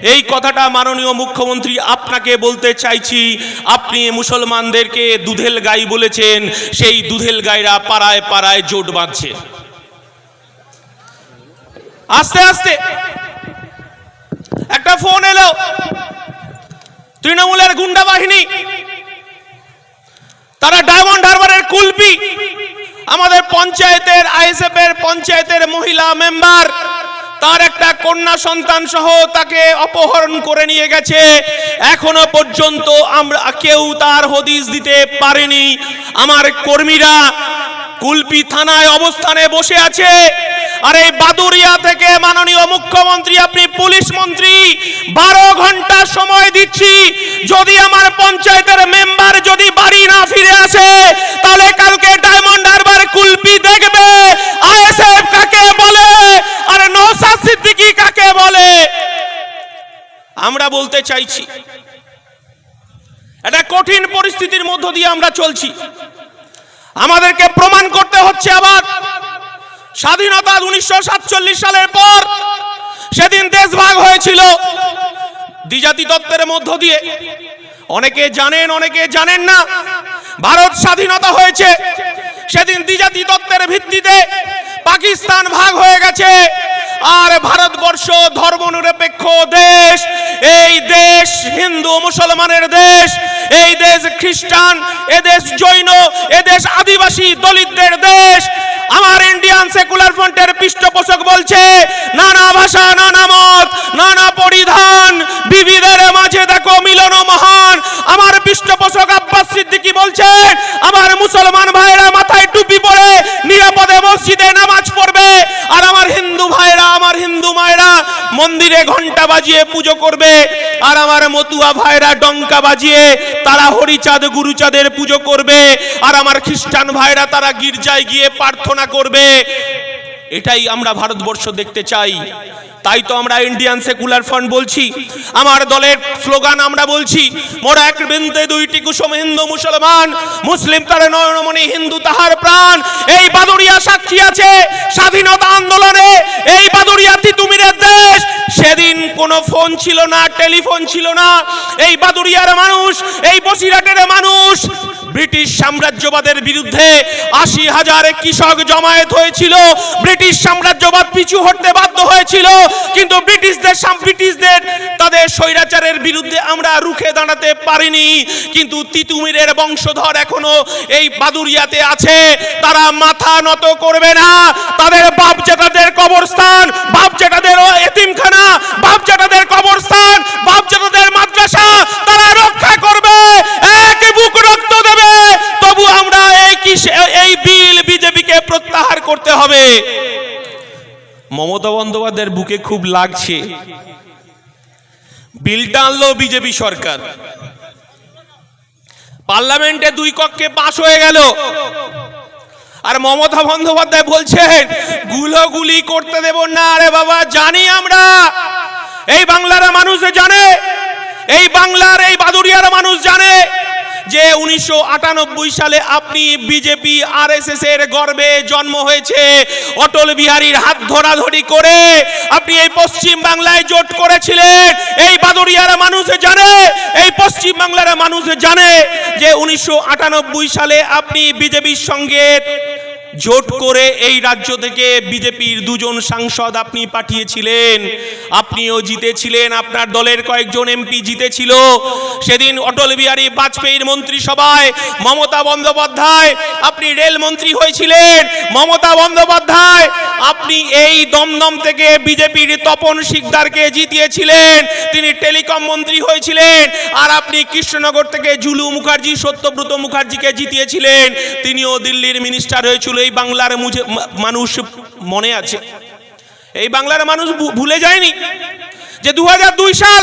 এই কথাটা মাননীয় মুখ্যমন্ত্রী আপনাকে বলতে চাইছি। আপনি মুসলমানদেরকে দুধেল গাই বলেছেন, সেই দুধেল গাইরা পাড়ায় পাড়ায় জোট বাঁধছে। আস্তে আস্তে। একটা ফোন এলো। তৃণমূলের গুন্ডা বাহিনী। তারা ডায়মন্ড হারবারের কুলপি। আমাদের পঞ্চায়েতের আইএসএফ এর পঞ্চায়েতের মহিলা মেম্বার। তার একটা কন্যা সন্তান সহ তাকে অপহরণ করে নিয়ে গেছে। এখনও পর্যন্ত আমরা কেউ তার হদিস দিতে পারেনি। আমার কর্মীরা কুলপি থানায় অবস্থানে বসে আছে। আর এই বাদুরিয়া থেকে মাননীয় মুখ্যমন্ত্রী, আপনি পুলিশ মন্ত্রী, বারো ঘণ্টা সময় দিচ্ছি। যদি আমার পঞ্চায়েতের মেম্বার যদি বাড়ি না ফিরে আসে, তাহলে কালকে ডায়মন্ড হারবার কুলপি দেখবে আইএসএফ কাকে বলে আর নৌসাদ সিদ্দিকী কাকে বলে আমরা বলতে চাইছি, একটা কঠিন পরিস্থিতির মধ্য দিয়ে আমরা চলছি। আমাদেরকে প্রমাণ করতে হচ্ছে আবার স্বাধীনতা উনিশশো সাতচল্লিশ সালের পর সেদিন দেশ ভাগ হয়েছিল। দ্বিজাতি তত্ত্বের মধ্য দিয়ে। অনেকে জানেন অনেকে জানেন না। ভারত স্বাধীনতা হয়েছে। সেদিন দ্বিজাতি তত্ত্বের ভিত্তিতে পাকিস্তান ভাগ হয়ে গেছে। আর ভারতবর্ষ ধর্মনিরপেক্ষ দেশ এই দেশ হিন্দু মুসলমানের দেশ, এই দেশ খ্রিস্টান এদেশ জৈন এদেশ আদিবাসী দলিতদের দেশ। আমার ইন্ডিয়ান সেকুলার ফ্রন্টের পৃষ্ঠপোষক বলছে, নানা ভাষা, নানা মত, নানা পরিধান, বিবিধের মাঝে দেখো মিলন মহান। আমার পৃষ্ঠপোষক আব্বাস সিদ্দিকী বলছেন আমার মুসলমান ভাইরা মাথায় টুপি পরে নিরাপদে মসজিদে নামাজ পড়বে আর আমার হিন্দু ভাইরা আমার হিন্দু মায়েরা মন্দিরে ঘণ্টা বাজিয়ে পুজো করবে। আর আমার মতুয়া ভাইরা ডঙ্কা বাজিয়ে তারা হরিচাঁদ, গুরুচাঁদের পুজো করবে। আর আমার খ্রিস্টান ভাইরা তারা গির্জায় গিয়ে প্রার্থনা করবে। এটাই আমরা ভারতবর্ষ দেখতে চাই। তাই তো আমরা ইন্ডিয়ান সেকুলার ফ্রন্ট বলছি। আমার দলের স্লোগান আমরা বলছি, মোরা এক বৃন্দে দুইটি কুসুম হিন্দু মুসলমান, মুসলিম তার নয়নমণি, হিন্দু তাহার প্রাণ। এই বাদুরিয়া সাক্ষী আছে স্বাধীনতা আন্দোলনে, এই বাদুরিয়া তিতুমিরের দেশ। সেদিন কোনো ফোন ছিল না টেলিফোন ছিল না। এই বাদুরিয়ার মানুষ এই বসিরাটের মানুষ ব্রিটিশ সাম্রাজ্যবাদের বিরুদ্ধে আশি হাজার কৃষক জমায়েত হয়েছিল। ব্রিটিশ সাম্রাজ্যবাদ পিছু হটতে বাধ্য হয়েছিল, কিন্তু ব্রিটিশদের ব্রিটিশদের তাদের স্বৈরাচারের বিরুদ্ধে আমরা রুখে দাঁড়াতে পারিনি। কিন্তু তিতুমিরের বংশধর এখনও এই বাদুরিয়াতে আছে। তারা মাথা নত করবে না। তাদের বাপ জেঠাদের কবরস্থান বাপ জেঠাদের এতিমখানা বাপ জেঠাদের কবরস্থান বাপ জেঠাদের মাদ্রাসা, তারা প্রত্যাহার করতে হবে। মমতা বন্দ্যোপাধ্যায়ের বুকে খুব লাগছে। বিলটা আনলো বিজেপি সরকার। পার্লামেন্টে দুই কক্ষে পাশ হয়ে গেল। আর মমতা বন্দ্যোপাধ্যায় বলছেন, গুলোগুলি করতে দেব না আরে বাবা, জানি আমরা। এই বাংলার মানুষ জানে, এই বাংলার এই বাদুরিয়ার মানুষ জানে। যে উনিশশো আটানব্বই সালে আপনি বিজেপি আর এস এর গর্বে জন্ম হয়েছে, অটল বিহারীর হাত ধরাধরি করে আপনি এই পশ্চিম বাংলায় জোট করেছিলেন। এই বাদরিয়ার মানুষ জানে, এই পশ্চিম বাংলার মানুষ জানে যে উনিশশো আটানব্বই সালে আপনি বিজেপির সঙ্গে জোট করে এই রাজ্য থেকে বিজেপির দুজন সাংসদ আপনি পাঠিয়েছিলেন। আপনিও জিতেছিলেন, আপনার দলের কয়েকজন এমপি জিতেছিল। সেদিন অটল বিহারী বাজপেয়ীর মন্ত্রিসভায় মমতা বন্দ্যোপাধ্যায়, আপনি রেল মন্ত্রী হয়েছিলেন। মমতা বন্দ্যোপাধ্যায়, আপনি এই দমদম থেকে বিজেপির তপন শিকদারকে জিতিয়েছিলেন। তিনি টেলিকম মন্ত্রী হয়েছিলেন। আর আপনি কৃষ্ণনগর থেকে জুলু মুখার্জি, সত্যব্রত মুখার্জিকে জিতিয়েছিলেন। তিনিও দিল্লির মিনিস্টার হয়েছিল এই বাংলার মুঝে মানুষ মনে আছে। এই বাংলার মানুষ ভুলে যায়নি যে দু সাল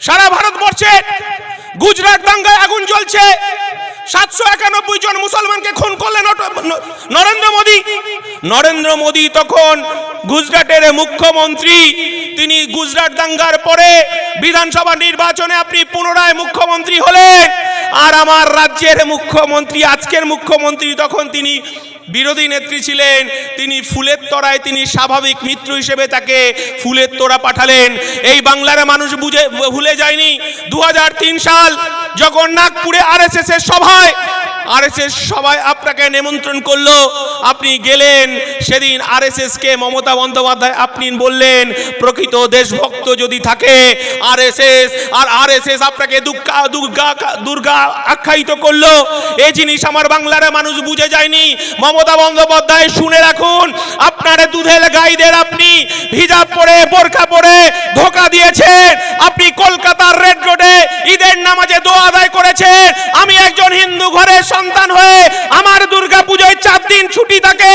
সারা ভারতবর্ষে গুজরাট দাঙ্গায় আগুন জ্বলছে, সাতশো একানব্বই জন মুসলমানকে খুন করলেন নরেন্দ্র মোদী। নরেন্দ্র মোদী তখন গুজরাটের মুখ্যমন্ত্রী, তিনি গুজরাট দাঙ্গার পরে বিধানসভা নির্বাচনে আপনি পুনরায় মুখ্যমন্ত্রী হলেন। আর আমার রাজ্যের মুখ্যমন্ত্রী, আজকের মুখ্যমন্ত্রী তখন তিনি বিরোধী নেত্রী ছিলেন। তিনি ফুলের তোড়ায় তিনি স্বাভাবিক মিত্র হিসেবে তাকে ফুলের তোড়া পাঠালেন। এই বাংলার মানুষ বুঝে, ভুলে যায়নি। দু হাজার তিন সাল যখন নাগপুরে আরএসএস এর সভায় আরএসএস সবাই আপনাকে নিমন্ত্রণ করল। আপনি গেলেন, সেদিন আরএসএস কে মমতা বন্দ্যোপাধ্যায় আপনি বললেন, প্রকৃত দেশভক্ত যদি থাকে আরএসএস আর আরএসএস আপনাকে দুর্গা দুর্গা দুর্গা আখ্যায়িত করল। এই জিনিস আমার বাংলার মানুষ বুঝে যায়নি। মমতা বন্দ্যোপাধ্যায় শুনে রাখুন, আপনার দুধের গাইদের আপনি হিজাব পরে বোরখা পরে ধোকা দিয়েছেন। আপনি কলকাতার রেড রোডে ঈদের নামাজে দোয়া আদায় করেছেন। আমি একজন হিন্দু ঘরের সন্তান হয়ে আমার দুর্গা পুজোয় চার দিন ছুটি থাকে,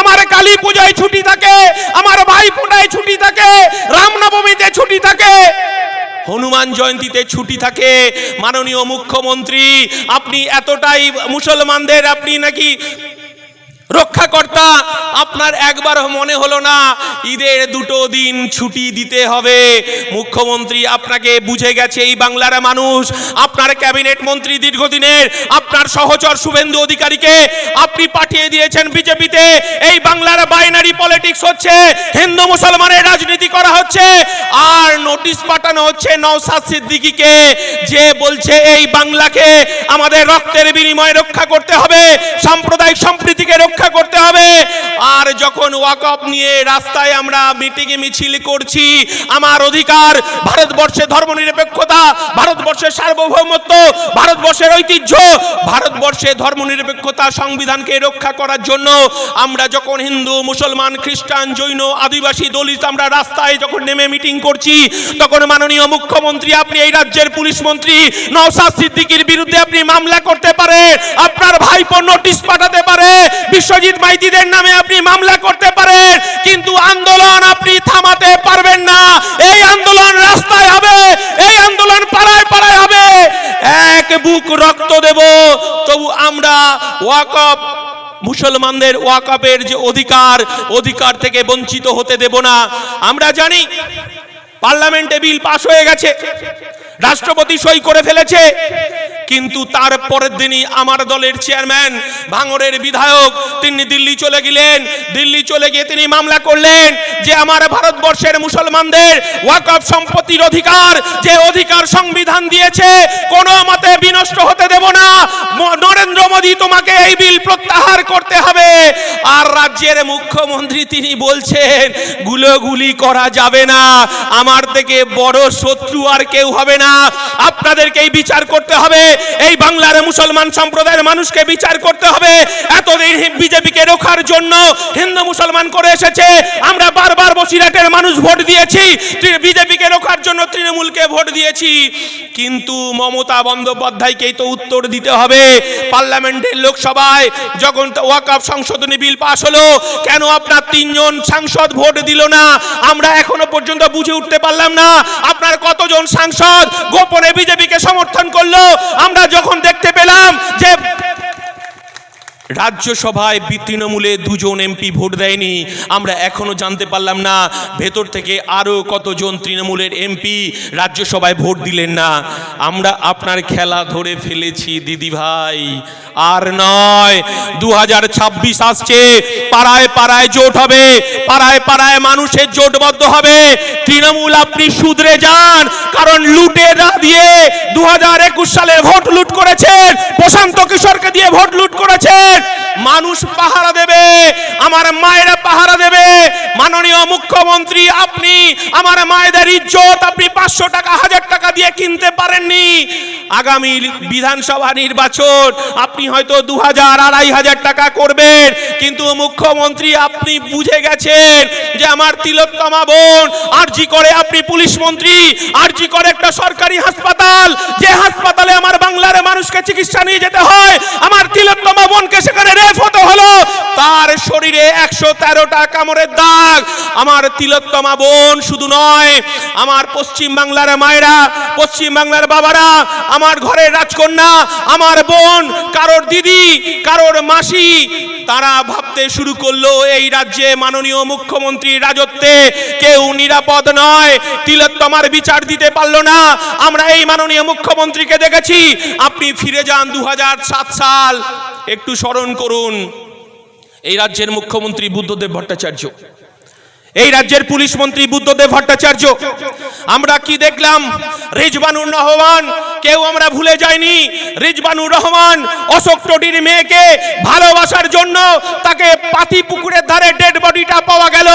আমার কালী পুজোয় ছুটি থাকে, আমার ভাই ফোটায় ছুটি থাকে, রামনবমীতে ছুটি থাকে। হনুমান জয়ন্তীতে ছুটি থাকে। মাননীয় মুখ্যমন্ত্রী, আপনি এতটাই মুসলমানদের, আপনি নাকি রক্ষাকর্তা, আপনার একবার মনে হলো না, ঈদের দুটো দিন ছুটি দিতে হবে। মুখ্যমন্ত্রী আপনাকে বুঝে গেছে এই বাংলার মানুষ। আপনার ক্যাবিনেট মন্ত্রী দীর্ঘদিনের, আপনার সহচর শুভেন্দু অধিকারীকে আপনি পাঠিয়ে দিয়েছেন বিজেপিতে। এই বাংলার বাইনারি পলিটিক্স হচ্ছে, হিন্দু মুসলমানের রাজনীতি করা হচ্ছে, আর নোটিশ পাঠানো হচ্ছে নওসাদ সিদ্দিকীকে, যে বলছে এই বাংলাকে আমাদের রক্তের বিনিময়ে রক্ষা করতে হবে, সাম্প্রদায়িক সম্প্রীতিকে রক্ষা করতে হবে। আর যখন ওয়াকফ নিয়ে রাস্তায় আমরা মিটিংয়ে মিছিল করছি, আমার অধিকার ভারতবর্ষের ধর্মনিরপেক্ষতা, ভারতবর্ষের সার্বভৌমত্ব, ভারতবর্ষের ঐতিহ্য, ভারতবর্ষের ধর্মনিরপেক্ষতা সংবিধানকে রক্ষা করার জন্য আমরা যখন হিন্দু, মুসলমান, খ্রিস্টান, জৈন, আদিবাসী, দলিত আমরা রাস্তায় যখন নেমে মিটিং করছি, তখন মাননীয় মুখ্যমন্ত্রী, আপনি এই রাজ্যের পুলিশ মন্ত্রী নওসাদ সিদ্দিকীর বিরুদ্ধে আপনি মামলা করতে পারেন। আপনার ভাইপো নোটিশ পাঠাতে পারে বিশ্বজিৎ মাইতিদের নামে আপনি মামলা করতে পারেন, কিন্তু আন্দোলন আপনি থামাতে পারবেন না। এই আন্দোলন রাস্তায় হবে, এই আন্দোলন পাড়ায় পাড়ায় হবে। এক বুক রক্ত দেব, তবু আমরা ওয়াকফ মুসলমানদের ওয়াকাপের যে অধিকার অধিকার থেকে বঞ্চিত হতে দেব না। আমরা জানি, পার্লামেন্টে বিল পাশ হয়ে গেছে, রাষ্ট্রপতি সই করে ফেলেছে। কিন্তু তার পরের দিনই আমার দলের চেয়ারম্যান, ভাঙরের বিধায়ক, তিনি দিল্লি চলে গেলেন। দিল্লি চলে গিয়ে তিনি মামলা করলেন যে আমার ভারতবর্ষের মুসলমানদের ওয়াকফ সম্পত্তির অধিকার, যে অধিকার সংবিধান দিয়েছে, কোনো মতে বিনষ্ট হতে দেব না। নরেন্দ্র মোদী তোমাকে এই বিল প্রত্যাহার করতে হবে। আর রাজ্যের মুখ্যমন্ত্রী তিনি বলছেন, গুলোগুলি করা যাবে না। আমার থেকে বড় শত্রু আর কেউ হবে না। আপনাদেরকেই বিচার করতে হবে। এই বাংলার মুসলমান সম্প্রদায়ের মানুষকে বিচার করতে হবে। এতদিন বিজেপিকে রোখার জন্য হিন্দু মুসলমান করে এসেছে। আমরা বারবার বসিরহাটের মানুষ ভোট দিয়েছি। বিজেপিকে রোখার জন্য তৃণমূলকে ভোট দিয়েছি। কিন্তু মমতা বন্দ্যোপাধ্যায়কেই তো উত্তর দিতে হবে। পার্লামেন্টের লোকসভায় যখন ওয়াকফ সংশোধনী বিল পাশ হলো, কেন আপনার তিনজন সাংসদ ভোট দিল না? আমরা এখনও পর্যন্ত বুঝে উঠতে পারলাম না। আপনার কতজন সাংসদ গোপনে বিজেপিকে সমর্থন করল? আমরা যখন দেখতে পেলাম যে রাজ্যসভায় তৃণমূলে দুজন এমপি ভোট দেয়নি, আমরা এখনও জানতে পারলাম না ভেতর থেকে আরও কতজন তৃণমূলের এমপি রাজ্যসভায় ভোট দিলেন না। আমরা আপনার খেলা ধরে ফেলেছি, দিদি ভাই। আর নয় দু আসছে। পাড়ায় পাড়ায় জোট হবে, পাড়ায় পাড়ায় মানুষের জোটবদ্ধ হবে। তৃণমূল আপনি সুদরে যান, কারণ লুটে না দিয়ে দুহাজার একুশ সালে ভোট লুট করেছেন, প্রশান্ত কিশোরকে দিয়ে ভোট লুট করেছেন। মানুষ পাহারা দেবে, আমার মায়েরা পাহারা দেবে। মাননীয় মুখ্যমন্ত্রী, আপনি, আমার মায়েদের ইজ্জত আপনি পাঁচশো টাকা, হাজার টাকা দিয়ে কিনতে পারেননি। আগামী বিধানসভা নির্বাচন আপনি হয়তো দু হাজার আড়াই হাজার টাকা করবেন, কিন্তু মুখ্যমন্ত্রী আপনি বুঝে গেছেন যে আমার তিলোত্তমা বোন আরজি করে আপনি পুলিশ মন্ত্রী আরজি করে একটা সরকারি হাসপাতাল, যে হাসপাতালে আমার বাংলার মানুষকে চিকিৎসা নিয়ে যেতে হয়, আমার তিলোত্তমা বোনকে সেখানে রেফ হতে হলো। তার শরীরে একশো তেরোটা কামড়ের দাগ। আমার তিলোত্তমা বোন শুধু নয়, আমার পশ্চিম বাংলার মায়েরা, পশ্চিম বাংলার বাবারা, আমার ঘরের রাজকন্যা, আমার বোন, কারোর দিদি, কারোর মাসি, তারা ভাবতে শুরু করল এই রাজ্যে মাননীয় মুখ্যমন্ত্রীর রাজত্বে কেউ নিরাপদ নয়। তিলোত্তমার বিচার দিতে পারল না। আমরা এই মাননীয় মুখ্যমন্ত্রীকে দেখেছি। আপনি ফিরে যান দু হাজার সাত সাল। একটু স্মরণ করুন। এই রাজ্যের মুখ্যমন্ত্রী বুদ্ধদেব ভট্টাচার্য। এই রাজ্যের পুলিশ মন্ত্রী বুদ্ধদেব ভট্টাচার্য, আমরা কি দেখলাম? রিজবানুর রহমান, কেউ আমরা ভুলে যাইনি। রিজবানুর রহমান অশোক টোডির মেয়েকে ভালোবাসার জন্য তাকে পাতি পুকুরের ধারে ডেড বডিটা পাওয়া গেল।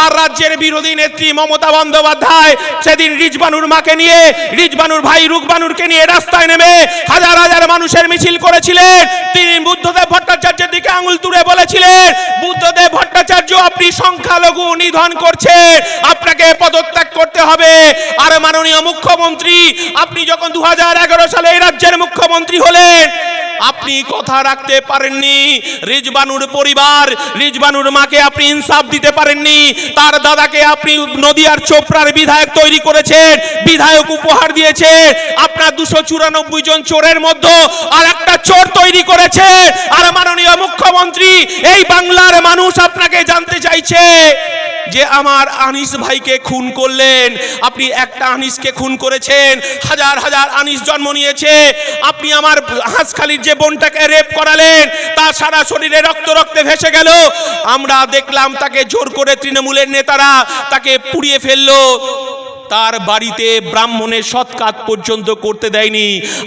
আর রাজ্যের বিরোধী নেত্রী মমতা বন্দ্যোপাধ্যায় সেদিন রিজবানুর মাকে নিয়ে, রিজবানুর ভাই রুকবানুরকে নিয়ে রাস্তায় নেমে হাজার হাজার মানুষের মিছিল করেছিলেন। তিনি বুদ্ধদেব ভট্টাচার্যের দিকে আঙুল তুলে বলেছিলেন, বুদ্ধদেব ভট্টাচার্য, আপনি সংখ্যালঘু নিধন করছেন আপনাকে পদত্যাগ করতে হবে। আর মাননীয় মুখ্যমন্ত্রী, আপনি যখন দু সালে এই রাজ্যের মুখ্যমন্ত্রী হলেন, আপনি কথা রাখতে পারেননি। রিজবানুর পরিবার, রিজবানুর মাকে আপনি ইনসাফ দিতে পারেননি। তার দাদাকে আপনি নদিয়ার চোপড়ার বিধায়ক তৈরি করেছেন, বিধায়ক উপহার দিয়েছে আপনার দুশো চুরানব্বই জন চোরের মধ্যে আর একটা চোর তৈরি করেছে। আর মাননীয় মুখ্যমন্ত্রী, এই বাংলার মানুষ আপনাকে জানতে চাইছে। যে আমার আনিস ভাইকে খুন করলেন, আপনি একটা আনিসকে খুন করেছেন, হাজার হাজার আনিস জন্ম নিয়েছে, আপনি আমার হাঁসখালির যে বোনটাকে রেপ করালেন তা সারা শরীরে রক্ত রক্তে ভেসে গেল। আমরা দেখলাম তাকে জোর করে তৃণমূলের নেতারা তাকে পুড়িয়ে ফেলল। তার বাড়িতে ব্রাহ্মণের সৎকাত পর্যন্ত করতে দেয়নি।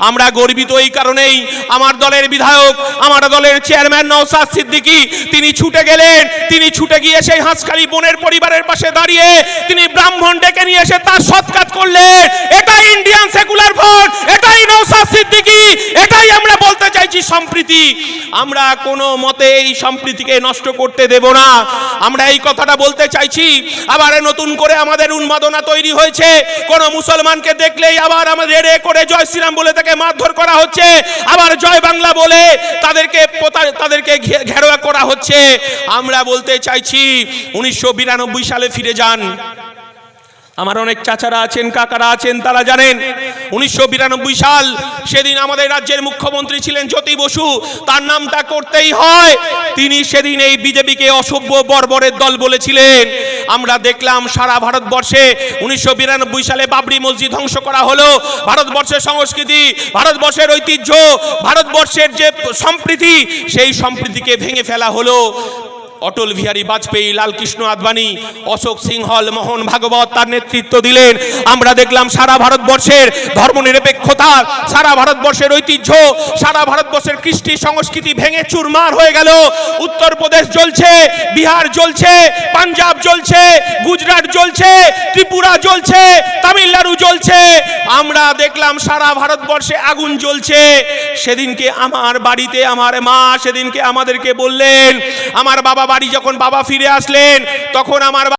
আমরা গর্বিত এই কারণেই আমার দলের বিধায়ক, আমার দলের চেয়ারম্যান নওসাদ সিদ্দিকী, তিনি ছুটে গেলেন, তিনি ছুটে গিয়ে সেই হাঁসখালি বোনের পরিবারের পাশে দাঁড়িয়ে তিনি ব্রাহ্মণ ডেকে নিয়ে এসে তার সৎকাত করলেন। এটাই ইন্ডিয়ান সেকুলার ভোট, এটাই নওসাদ সিদ্দিকী, এটাই আমরা বলতে চাইছি সম্প্রীতি। আমরা কোনো মতে এই সম্প্রীতিকে নষ্ট করতে দেব না। আমরা এই কথাটা বলতে চাইছি, আবার নতুন করে আমাদের উন্মাদনা তৈরি হয়েছে। কোন মুসলমানকে দেখলেই আবার আমাদের রেড়ে করে জয় শ্রীরাম বলে তাকে মারধর করা হচ্ছে। আবার জয় বাংলা বলে তাদেরকে তাদেরকে ঘেরোয়া করা হচ্ছে। আমরা বলতে চাইছি, উনিশশো বিরানব্বই সালে ফিরে যান। আমার অনেক চাচারা আছেন, কাকারা আছেন, তারা জানেন, উনিশশো বিরানব্বই সাল সেদিন আমাদের রাজ্যের মুখ্যমন্ত্রী ছিলেন জ্যোতি বসু। তার নামটা করতেই হয়। তিনি সেদিন এই বিজেপিকে অসভ্য বর্বরের দল বলেছিলেন। আমরা দেখলাম সারা ভারতবর্ষে উনিশশো বিরানব্বই সালে বাবরি মসজিদ ধ্বংস করা হলো। ভারতবর্ষের সংস্কৃতি, ভারতবর্ষের ঐতিহ্য, ভারতবর্ষের যে সম্প্রীতি, সেই সম্প্রীতিকে ভেঙে ফেলা হলো। অটল বিহারী বাজপেয়ী, লালকৃষ্ণ আদবানি, অশোক সিংহল, মোহন ভাগবত তার নেতৃত্ব দিলেন। আমরা দেখলাম সারা ভারতবর্ষের ধর্মনিরপেক্ষতা, সারা ভারতবর্ষের ঐতিহ্য, সারা ভারতবর্ষের কৃষ্টি সংস্কৃতি ভেঙে চুরমার হয়ে গেল। উত্তরপ্রদেশ জ্বলছে, বিহার জ্বলছে, পাঞ্জাব জ্বলছে, গুজরাট জ্বলছে, ত্রিপুরা জ্বলছে, তামিলনাড়ু জ্বলছে। আমরা দেখলাম সারা ভারতবর্ষে আগুন জ্বলছে। সেদিনকে আমার বাড়িতে আমার মা সেদিনকে আমাদেরকে বললেন, আমার বাবা বাড়ি যখন বাবা ফিরে আসলেন তখন আমার